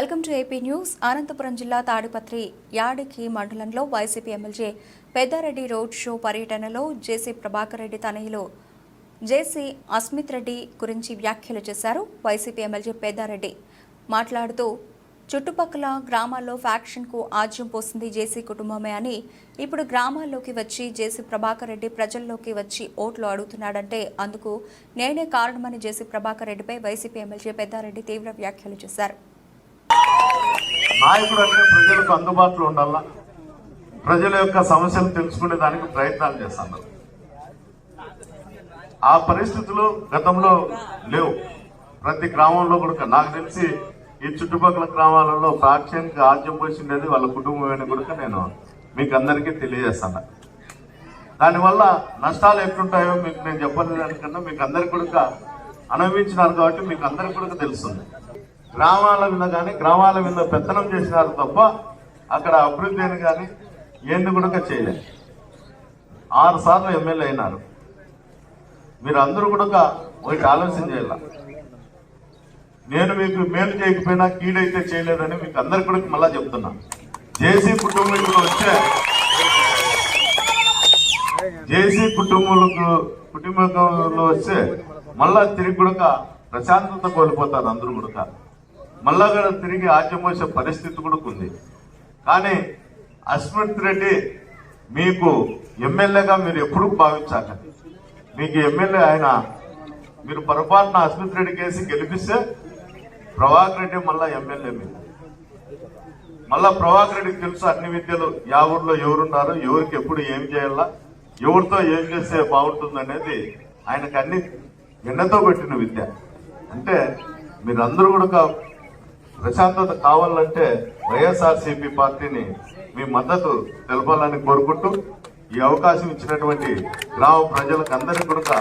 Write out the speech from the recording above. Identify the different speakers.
Speaker 1: Welcome to AP news. Anantapuram జిల్లా తాడిపత్రి యాడికి మండలంలో YCP MLA Peddareddy road show పర్యటనలో JC Prabhakar Reddy తనయులు జేసీ అస్మిత్ రెడ్డి గురించి వ్యాఖ్యలు చేశారు వైసీపీ ఎమ్మెల్యే పెద్దారెడ్డి. మాట్లాడుతూ చుట్టుపక్కల గ్రామాల్లో ఫ్యాక్షన్కు ఆజ్యం పోసింది జేసీ కుటుంబమే అని ఇప్పుడు గ్రామాల్లోకి వచ్చి జేసీ ప్రభాకర్ రెడ్డి ప్రజల్లోకి వచ్చి ఓట్లు అడుగుతున్నాడంటే అందుకు నేనే కారణమని జేసీ ప్రభాకర్ రెడ్డిపై వైసీపీ ఎమ్మెల్యే పెద్దారెడ్డి తీవ్ర వ్యాఖ్యలు చేశారు.
Speaker 2: నాయకుడు అంటే ప్రజలకు అందుబాటులో ఉండాలా? ప్రజల యొక్క సమస్యలు తెలుసుకునే దానికి ప్రయత్నాలు చేస్తాను. ఆ పరిస్థితులు గతంలో లేవు. ప్రతి గ్రామంలో కూడా నాకు తెలిసి ఈ చుట్టుపక్కల గ్రామాలలో ఫ్యాక్షన్ ఆద్యం పోసిండేది వాళ్ళ కుటుంబమైన కూడా నేను మీకు అందరికీ తెలియజేస్తాను. దానివల్ల నష్టాలు ఎట్లుంటాయో మీకు నేను చెప్పలేదానికన్నా మీకు అందరికి కూడా అనుభవించినారు కాబట్టి మీకు అందరికి కూడా తెలుస్తుంది. గ్రామాల మీద కానీ గ్రామాల మీద పెత్తనం చేసినారు తప్ప అక్కడ అభివృద్ధి అని కానీ ఏంది కూడా చేయలేదు. ఆరు సార్లు ఎమ్మెల్యే అయినారు. మీరు అందరూ కూడా ఒకటి ఆలోచన చేయాల. నేను మీకు మేలు చేయకపోయినా కీడైతే చేయలేదని మీకు అందరికి కూడా మళ్ళా చెప్తున్నా. జేసీ కుటుంబంలో వచ్చే జేసీ కుటుంబాలకు కుటుంబంలో వస్తే మళ్ళా తిరిగి కూడా ప్రశాంతత కోల్పోతారు అందరూ కూడా మళ్ళా కూడా తిరిగి ఆజ్యం పరిస్థితి కూడా ఉంది. కానీ అస్మిత్ రెడ్డి మీకు ఎమ్మెల్యేగా మీరు ఎప్పుడు భావించాక మీకు ఎమ్మెల్యే ఆయన మీరు పొరపాటున అస్మిత్ రెడ్డి కేసి గెలిపిస్తే ప్రభాకర్ రెడ్డి మళ్ళా ఎమ్మెల్యే మీకు మళ్ళా ప్రభాకర్ రెడ్డికి తెలుసు అన్ని విద్యలు యా ఊర్లో ఎవరున్నారు ఎవరికి ఎప్పుడు ఏం చేయాలా ఎవరితో ఏం చేస్తే బాగుంటుంది అనేది ఆయనకు అన్ని ఎన్నతో పెట్టిన విద్య. అంటే మీరందరూ కూడా ప్రశాంతత కావాలంటే వైఎస్ఆర్సీపీ పార్టీని మీ మద్దతు తెలపాలని కోరుకుంటూ ఈ అవకాశం ఇచ్చినటువంటి గ్రామ ప్రజలకు అందరికీ కూడా